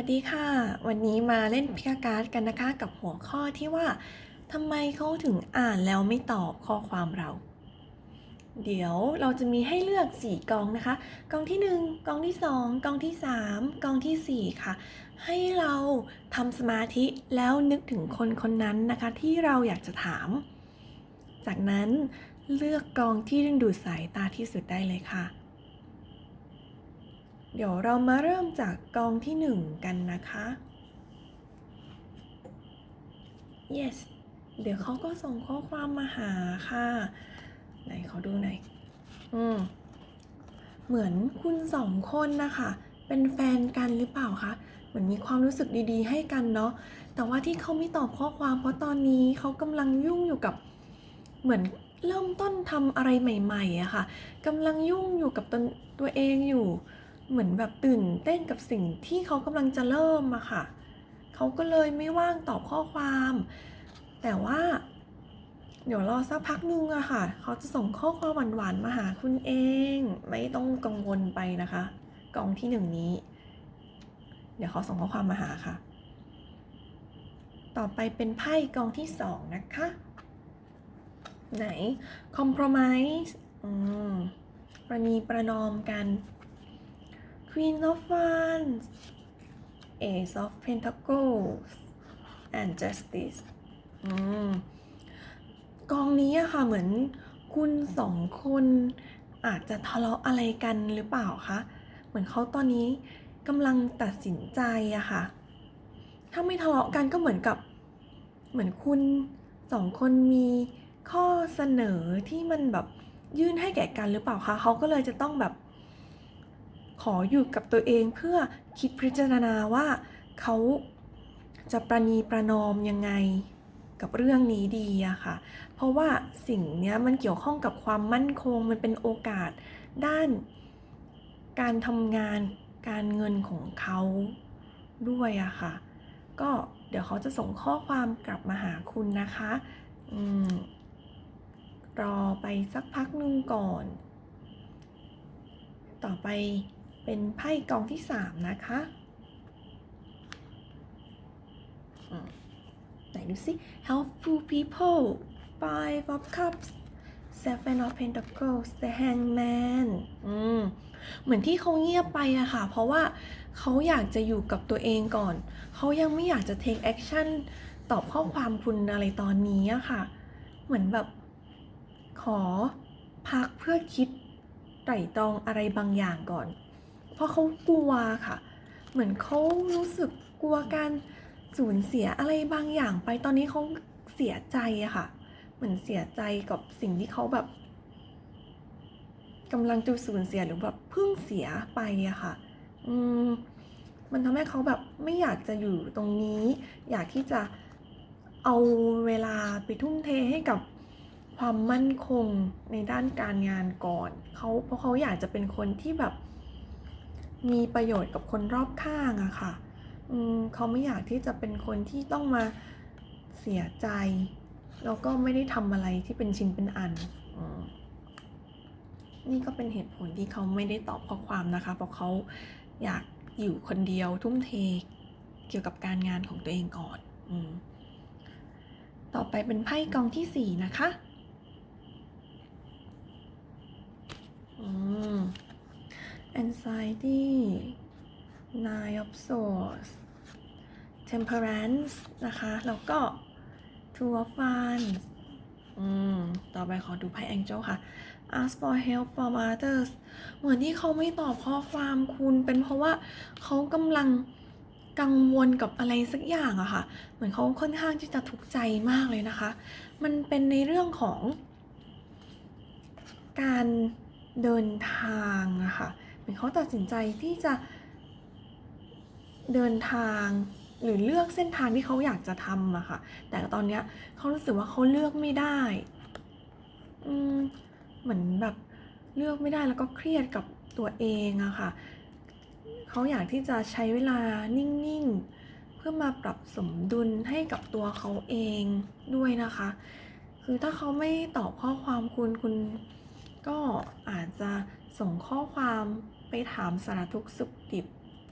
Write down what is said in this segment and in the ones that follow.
วัสดีค่ะ วันนี้มาเล่นพิกาการ์ดกันนะคะกับหัวข้อที่ว่าทำไมเขาถึงอ่านแล้วไม่ตอบข้อความเรา เดี๋ยวเราจะมีให้เลือก 4กองนะคะ กองที่ 1 กองที่ 2 กองที่ 3 กองทีสี่4 ค่ะ ให้เราทำสมาธิแล้วนึกถึงคนคนนั้นนะคะ ที่เราอยากจะถาม จากนั้นเลือกกองที่ดึงดูดสายตาที่สุดได้เลยค่ะ เดี๋ยวเรามาเริ่มจากกองที่หนึ่งกันนะคะ yes เดี๋ยวเขาก็ส่งข้อความมาหาค่ะ ไหนขอดูหน่อย อืม เหมือนคุณสองคนนะคะ เป็นแฟนกันหรือเปล่าคะ เหมือนมีความรู้สึกดีๆ ให้กันเนาะ แต่ว่าที่เขาไม่ตอบข้อความเพราะตอนนี้เขากำลังยุ่งอยู่กับ เหมือนเริ่มต้นทำอะไรใหม่ๆอะค่ะกำลังยุ่งอยู่กับตนตัวเองอยู่ เหมือนแบบตื่นเต้นกับสิ่งที่เขากำลังจะเริ่มอะค่ะ เขาก็เลยไม่ว่างตอบข้อความ แต่ว่า เดี๋ยวรอสักพักนึงอะค่ะ เขาจะส่งข้อความหวานๆมาหาคุณเอง ไม่ต้องกังวลไปนะคะ กองที่หนึ่งนี้ เดี๋ยวเขาส่งข้อความมาหาค่ะ ต่อไปเป็นไพ่กองที่สองนะคะ ไหน compromise อืมประนีประนอมกัน Queen of Wands Ace of Pentacles and Justice อืมกองนี้อะค่ะเหมือนคุณสองคนอาจจะทะเลาะอะไรกันหรือเปล่าคะ เหมือนเขาตอนนี้กำลังตัดสินใจอะค่ะ ถ้าไม่ทะเลาะกันก็เหมือนกับ เหมือนคุณสองคนมีข้อเสนอที่มันแบบยื่นให้แก่กันหรือเปล่าคะเขาก็เลยจะต้องแบบ ขออยู่กับตัวเองเพื่อคิดพิจารณาว่าเขาจะประนีประนอมยังไงกับเรื่องนี้ดีอะค่ะ เพราะว่าสิ่งนี้มันเกี่ยวข้องกับความมั่นคง มันเป็นโอกาสด้านการทำงานการเงินของเขาด้วยอะค่ะ ก็เดี๋ยวเขาจะส่งข้อความกลับมาหาคุณนะคะอรอไปสักพักนึงก่อน ต่อไป เป็นไพ่กองที่3นะคะอืมไหนดูสิ helpful people five of cups seven of pentacles the hangman อืม เหมือนที่เขาเงียบไปอะค่ะ เพราะว่าเขาอยากจะอยู่กับตัวเองก่อน เขายังไม่อยากจะ take action ตอบข้อความคุณอะไรตอนนี้อะค่ะ เหมือนแบบ ขอพักเพื่อคิดไตร่ตรองอะไรบางอย่างก่อน เพราะเขากลัวค่ะ เหมือนเขารู้สึกกลัวการสูญเสียอะไรบางอย่างไปตอนนี้เขาเสียใจอะค่ะ เหมือนเสียใจกับสิ่งที่เขาแบบกำลังจะสูญเสียหรือแบบเพิ่งเสียไปอะค่ะ อืม มันทำให้เขาแบบไม่อยากจะอยู่ตรงนี้ อยากที่จะเอาเวลาไปทุ่มเทให้กับความมั่นคงในด้านการงานก่อนเขาเพราะเขาอยากจะเป็นคนที่แบบ มีประโยชน์กับคนรอบข้างอะค่ะอืมเขาไม่อยากที่จะเป็นคนที่ต้องมาเสียใจ แล้วก็ไม่ได้ทำอะไรที่เป็นชิ้นเป็นอันอนี่ก็เป็นเหตุผลที่เขาไม่ได้ตอบข้อความนะคะ เพราะเขาอยากอยู่คนเดียวทุ่มเทเกี่ยวกับการงานของตัวเองก่อนอต่อไปเป็นไพ่กองที่สี่นะคะ อืม anxiety nine of swords temperance นะคะ แล้วก็ two of wands อืม ต่อไปขอดูไพ่ angel ค่ะ ask for help from others เหมือนที่เขาไม่ตอบข้อความคุณเป็นเพราะว่าเขากำลังกังวลกับอะไรสักอย่างอะค่ะ เหมือนเขาค่อนข้างที่จะทุกข์ใจมากเลยนะคะ มันเป็นในเรื่องของ การเดินทางอะค่ะ มือนเขาตัดสินใจที่จะเดินทางหรือเลือกเส้นทางที่เขาอยากจะทำอะค่ะ แต่ตอนเนี้ยเขารู้สึกว่าเขาเลือกไม่ได้อืมเหมือนแบบเลือกไม่ได้แล้วก็เครียดกับตัวเองอะค่ะเขาอยากที่จะใช้เวลานิ่งๆ เพื่อมาปรับสมดุลให้กับตัวเขาเองด้วยนะคะ คือถ้าเขาไม่ตอบข้อความคุณคุณก็อาจจะส่งข้อความ ไปถามสารทุกสุขดิบ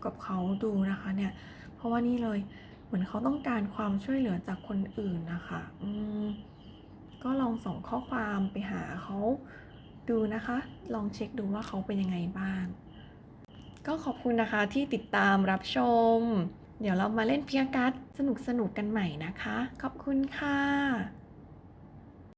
กับเขาดูนะคะเนี่ย เพราะว่านี่เลยเหมือนเขาต้องการความช่วยเหลือจากคนอื่นนะคะ อืม ก็ลองส่งข้อความไปหาเขาดูนะคะ ลองเช็คดูว่าเขาเป็นยังไงบ้าง ก็ขอบคุณนะคะที่ติดตามรับชม เดี๋ยวเรามาเล่นเพียงกัสสนุกๆกันใหม่นะคะ ขอบคุณค่ะ